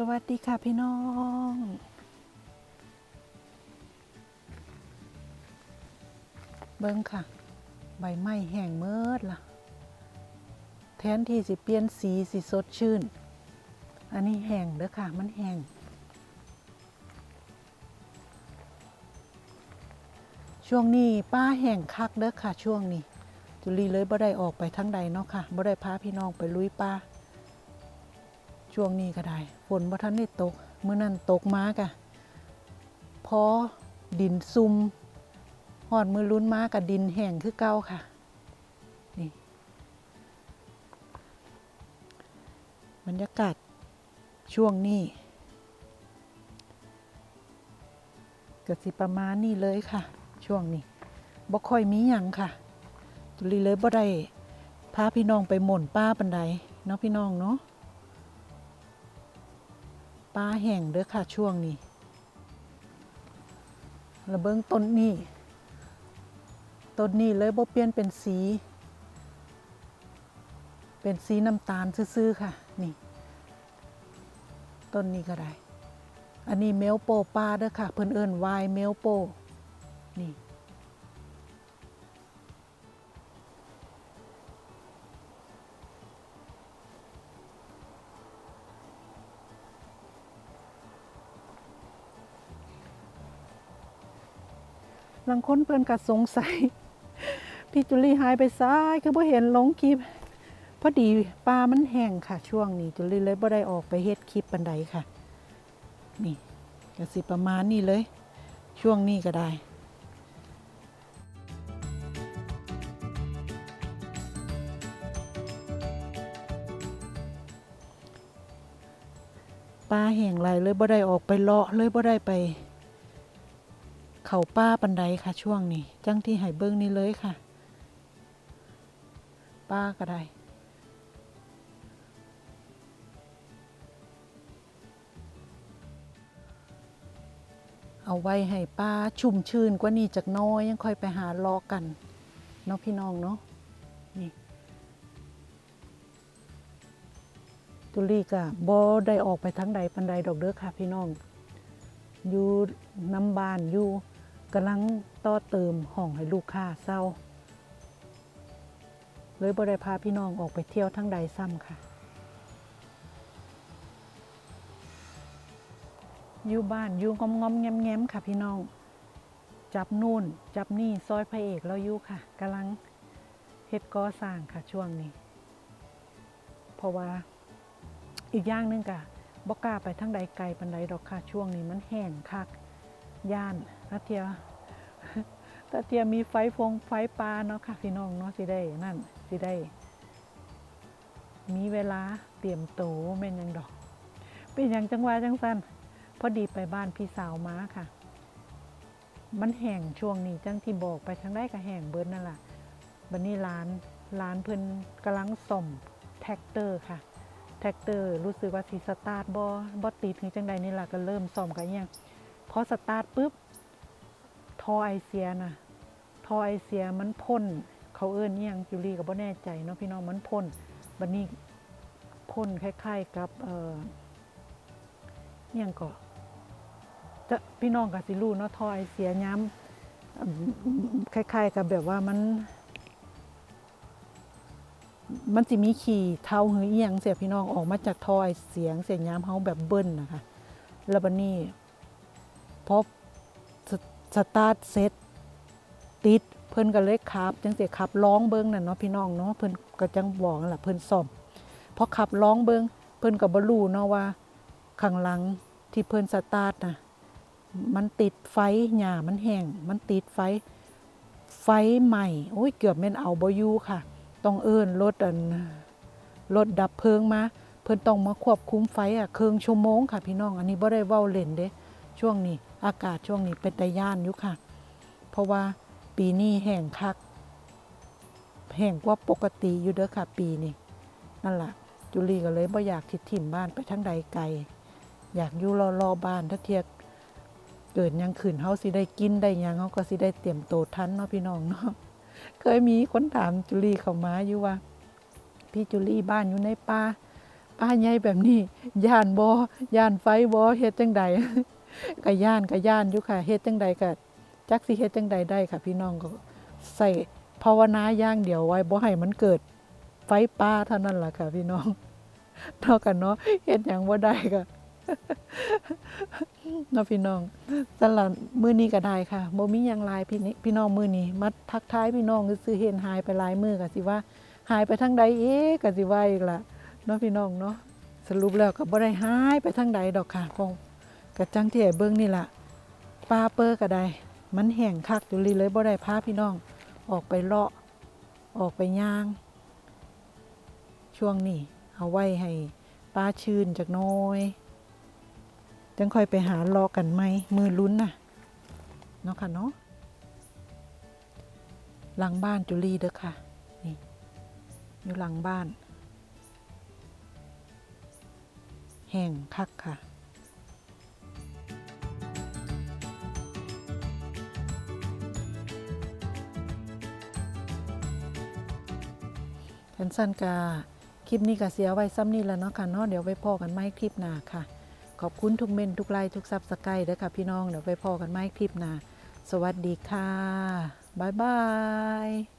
สวัสดีค่ะพี่น้อง เบิ้งค่ะ ใบไม้แห้งเมิดล่ะ แทนที่สิเปลี่ยนสีสิสดชื่น อันนี้แห้งเด้อค่ะ มันแห้ง ช่วงนี้ป้าแห้งคักเด้อค่ะ ช่วงนี้ จุลีเลยบ่ได้ออกไปทั้งใดเนาะค่ะบ่ได้พาพี่น้องไปลุยป่า ช่วงนี้ก็ได้ ฝนบ่ทันได้ตกเมื่อนั้นตกมากะพอดินซุ่มหอดมือลุ้นมากับดินแห้งคือเก่าค่ะนี่บรรยากาศช่วงนี้ก็สิประมาณนี้เลยค่ะ ช่วงนี้บ่ค่อยมีหยังค่ะจุลีเลยบ่ได้พาพี่น้องไปหม่นป้าปันใดเนาะพี่น้องเนาะ ปลาแห้งเด้อค่ะช่วงนี้ระเบิงต้นนี้ต้นนี้เลยบ่เปลี่ยนเป็นสี เป็นสีน้ำตาลซื่อๆค่ะ นี่ ต้นนี้ก็ได้ อันนี้เมลโปปลาเด้อค่ะ เพิ่นเอิ้นวายเมลโป นี่ บางค้นเพื่อนก็สงสัย พี่จุลี่หายไปซ้ายคือบ่เห็นลงคลิปพอดีปลามันแห้งค่ะ ช่วงนี้จุลี่เลยบ่ได้ออกไปเฮ็ดคลิปปันใดค่ะ นี่ก็สิประมาณนี้เลย ช่วงนี้ก็ได้ปลาแห้งไหลายเลยบ่ได้ออกไปเลาะเลยบ่ได้ไป เขาป้าปันไดค่ะ ช่วงนี้ จังที่ไห้เบิ้งนี่เลยค่ะ ป้าก็ได้เอาไว้ให้ป้าชุ่มชื่นกว่านี้จากน้อยยังค่อยไปหาเลาะกันเนาะพี่น้องเนาะนี่ตุลีกะบ่ได้ออกไปทั้งใดปันใดดอกเด้อค่ะ พี่น้อง อยู่น้ำบานอยู่ กำลังต่อเติมห้องให้ลูกค้าเศร้า เลยบ่ได้พาพี่น้องออกไปเที่ยวทั้งใดซ้ำค่ะ อยู่บ้านอยู่งอมงอมแง้มแง้มค่ะพี่น้อง จับนู่น จับนี่ซอยพระเอกเราอยู่ค่ะกำลังเฮ็ดก่อสร้างค่ะช่วงนี้ เพราะว่าอีกอย่างหนึงกะบ่กล้าไปทั้งใดไกลปันใดดอกค่ะช่วงนี้มันแห้งคัก ย่านตาเทียตาเทียมีไฟฟงไฟปลาเนาะค่ะพี่น้องเนาะสิได้นั่นสิได้ มีเวลาเตรียมโตวแม่นยังดอก เป็นอย่างจังหวะจังสันพอดีไปบ้านพี่สาวมาค่ะ มันแห้งช่วงนี้จังที่บอกไปทางได้ก็แห้งเบิดนั่นแหละบันนี้ร้านร้านเพิ่นกำลังส่อมแท็กเตอร์ค่ะ แท็กเตอร์รู้สึกว่าสีสตาร์ทบอบอติดถึงจังใดนี่ล่ะก็เริ่มซ่อมกันยัง พอสตาร์ทปุ๊บทอไอเสียนะทอไอเสียมันพ่นเขาเอิ้นอหยังจุลีก็บ่แน่ใจเนาะพี่น้องมันพ่นบัดนี้พ่นคล้ายๆกับเออยังก็จะพี่น้องก็สิรู้เนาะทอไอเสียย้ำคล้ายๆกับแบบว่ามัน มันสิมีขี่เท้าหือเอียงเสียพี่น้องออกมาจากทอยเสียงเสียงยามเฮาแบบเบิ้ลนะคะแล้วบันนี้ พอสสตาร์ทเสร็จติดเพิ่นก็เลยขับ จังเสียขับร้องเบิ้งน่ะเนาะพี่น้องเนาะเพิ่นก็จังบอกนั่นล่ะเพิ่นซ่อมพอขับร้องเบิ้งเพิ่นก็บ่รู้เนาะว่าข้างหลังที่เพิ่นสตาร์ทน่ะมันติดไฟหญ้ามันแห้งมันติดไฟไฟใหม่โอ้ยเกือบแม่นเอาบ่อยู่ค่ะ ต้องเอิ้นรถอันรถดับเพลิงมา เพิ่นต้องมาควบคุมไฟอะครึ่งชั่วโมงค่ะพี่น้อง อันนี้บ่ได้เว้าเล่นเด้ ช่วงนี้ อากาศช่วงนี้เป็นตาย่านอยู่ค่ะ เพราะว่าปีนี้แห้งคักแห้งกว่าปกติอยู่เด้อค่ะ ปีนี้นั่นแหละจุลีก็เลยบ่อยากทิดถิ่มบ้านไปทั้งใดไกล อยากอยู่รอรอบ้านถ้าเทียบเกิดยังขืนเฮาสิได้กินได้ยังเฮาก็สิได้เตรียมโตทันเนาะพี่น้องเนาะเคยมีคนถามจุลีเข้ามาอยู่ว่า พี่จุลีบ้านอยู่ในป่าป้าใหญ่แบบนี้ย่านบ่ย่านไฟบ่เฮ็ดจังใด ก็ย่านก็ย่านอยู่ค่ะเฮ็ดจังใดก็จักสิเฮ็ดจังใดได้ค่ะ พี่น้องก็ใส่ภาวนาย่างเดียวไว้บ่ให้มันเกิดไฟป่าเท่านั้นล่ะค่ะ พี่น้องเท่ากันเนาะเฮ็ดหยังบ่ได้ก็นาะพี่น้องสำหรับมือนี้ก็ได้ค่ะบ่มียังลายพี่นี่พี่น้องมือนี้มาทักทายพี่น้องซื่อเห็นหายไปลายมือก็สิว่า หายไปทางใดเอ๊ะก็สิว่าอีกละเนาะพี่น้องเนาะสรุปแล้วก็บ่ได้หายไปทางใดดอกค่ะคง กะจังที่ให้เบิ่งนี่ละปลาเปอก็ได้ มันแห้งคักอยู่ลีเลยบ่ได้พาพี่น้อง ออกไปเลาะออกไปย่าง ช่วงนี้เอาไว้ให้ปลาชื่นจักน้อยจังค่อยไปหาเลาะกันไหมมือลุ้นน่ะเนาะค่ะเนาะหลังบ้านจุลีเด้อค่ะนี่อยู่หลังบ้าน แห้งคักค่ะ กันสั้นกาคลิปนี้ก็เสียไว้ซ้ำนี่แล้วเนาะค่ะเนาะเดี๋ยวไว้พอกันไม่คลิปหน้าค่ะ ขอบคุณทุกเมนทุกไลค์ทุกซับสไครต์เด้อค่ะพี่น้องเดี๋ยวไว้พอกันไม่คลิปหน้าสวัสดีค่ะบ๊ายบาย